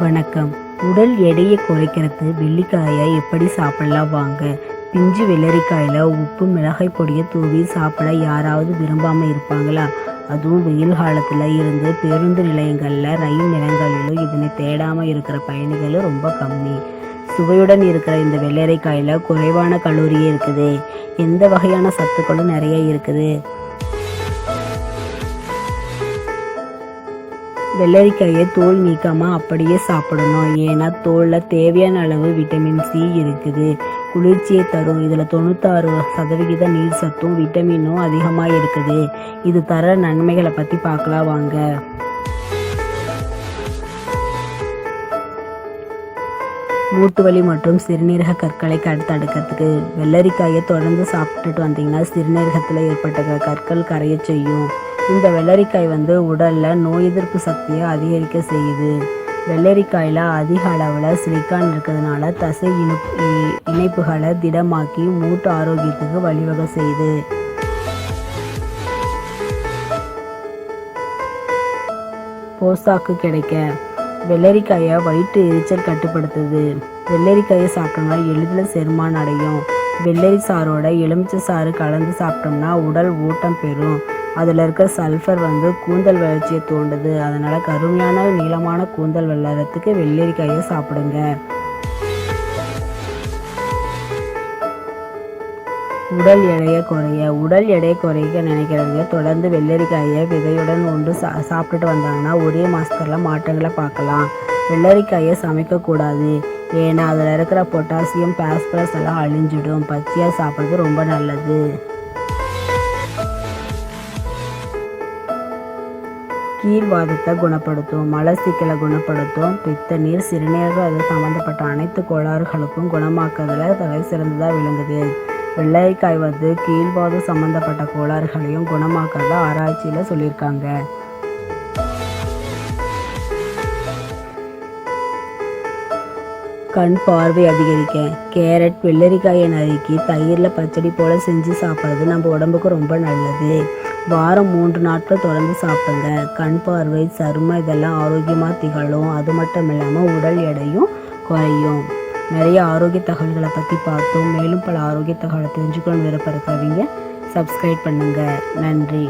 வணக்கம். உடல் எடையை குறைக்கிறது. வெள்ளிக்காயை எப்படி சாப்பிடலாம்? வாங்க. பிஞ்சு வெள்ளரிக்காயில் உப்பு மிளகாய் பொடியை தூவி சாப்பிட யாராவது விரும்பாமல் இருப்பாங்களா? அதுவும் வெயில் காலத்தில் இருந்து பேருந்து நிலையங்களில் ரயில் நிலையங்களிலும் இதனை தேடாமல் இருக்கிற பயணிகளும் ரொம்ப கம்மி. சுவையுடன் இருக்கிற இந்த வெள்ளரிக்காயில் குறைவான கலோரியே இருக்குது. எந்த வகையான சத்துக்களும் நிறைய இருக்குது. வெள்ளரிக்காயை தோல் நீக்காமல் அப்படியே சாப்பிடணும். ஏன்னா தோலில் தேவையான அளவு விட்டமின் சி இருக்குது. குளிர்ச்சியை தரும். இதில் தொண்ணூத்தாறு சதவிகித நீர் சத்தும் விட்டமினும் அதிகமாக இருக்குது. இது தர நன்மைகளை பற்றி பார்க்கலாம் வாங்க. மூட்டு வலி மற்றும் சிறுநீரக கற்களை தடுக்கிறதுக்கு வெள்ளரிக்காயை தொடர்ந்து சாப்பிட்டுட்டு வந்தீங்கன்னா சிறுநீரகத்தில் ஏற்பட்ட கற்கள் கரைய செய்யும். இந்த வெள்ளரிக்காய் வந்து உடலில் நோய் எதிர்ப்பு சக்தியை அதிகரிக்க செய்யுது. வெள்ளரிக்காயில் அதிக அளவில் சிலிக்கான் இருக்கிறதுனால தசை இனிப்பு இணைப்புகளை திடமாக்கி மூட்டு ஆரோக்கியத்துக்கு வழிவகை செய்யுது. போசாக்கு கிடைக்க வெள்ளரிக்காயை வயிற்று எரிச்சல் கட்டுப்படுத்துது. வெள்ளரிக்காயை சாப்பிட்டோம்னா எளிதில் செரிமானம் அடையும். வெள்ளரி சாரோட எலுமிச்சை சாறு கலந்து சாப்பிட்டோம்னா உடல் ஊட்டம் பெறும். அதில் இருக்க சல்ஃபர் வந்து கூந்தல் வளர்ச்சியை தூண்டுது. அதனால் கருமையான நீளமான கூந்தல் வளர்கிறதுக்கு வெள்ளரிக்காயை சாப்பிடுங்க. உடல் எடையை குறைய உடல் எடையை குறைக்க நினைக்கிறவங்க தொடர்ந்து வெள்ளரிக்காயை விதையுடன் ஒன்று சா சாப்பிட்டுட்டு வந்தாங்கன்னா ஒரே மாதத்துல மாற்றங்களை பார்க்கலாம். வெள்ளரிக்காயை சமைக்கக்கூடாது. ஏன்னா அதில் இருக்கிற பொட்டாசியம் பாஸ்பரஸ் எல்லாம் அழிஞ்சிடும். பச்சையாக சாப்பிட்றது ரொம்ப நல்லது. கீழ்வாதத்தை குணப்படுத்தும் மலசிக்கலை குணப்படுத்தும் பித்த நீர் சிறுநீரக அது சம்மந்தப்பட்ட அனைத்து கோளாறுகளுக்கும் குணமாக்குறதுல தலை சிறந்ததாக விளங்குது. வெள்ளைக்காய் வந்து கீழ்வாதம் சம்மந்தப்பட்ட கோளாறுகளையும் குணமாக்குறதா ஆராய்ச்சியில் சொல்லியிருக்காங்க. கண் பார்வை அதிகரிக்க. கேரட் வெள்ளரிக்காயை நறுக்கி தயிரில் பச்சடி போல் செஞ்சு சாப்பிட்றது நம்ம உடம்புக்கு ரொம்ப நல்லது. வாரம் மூன்று நாட்கள் தொடர்ந்து சாப்பிடுங்க. கண் பார்வை சருமம் இதெல்லாம் ஆரோக்கியமாக திகழும். அது மட்டும் இல்லாமல் உடல் எடையும் குறையும். நிறைய ஆரோக்கிய தகவல்களை பற்றி பார்த்தோம். மேலும் பல ஆரோக்கிய தகவலை தெரிஞ்சுக்கணும் விருப்பம் இருக்கிறவங்க சப்ஸ்கிரைப் பண்ணுங்கள் நன்றி.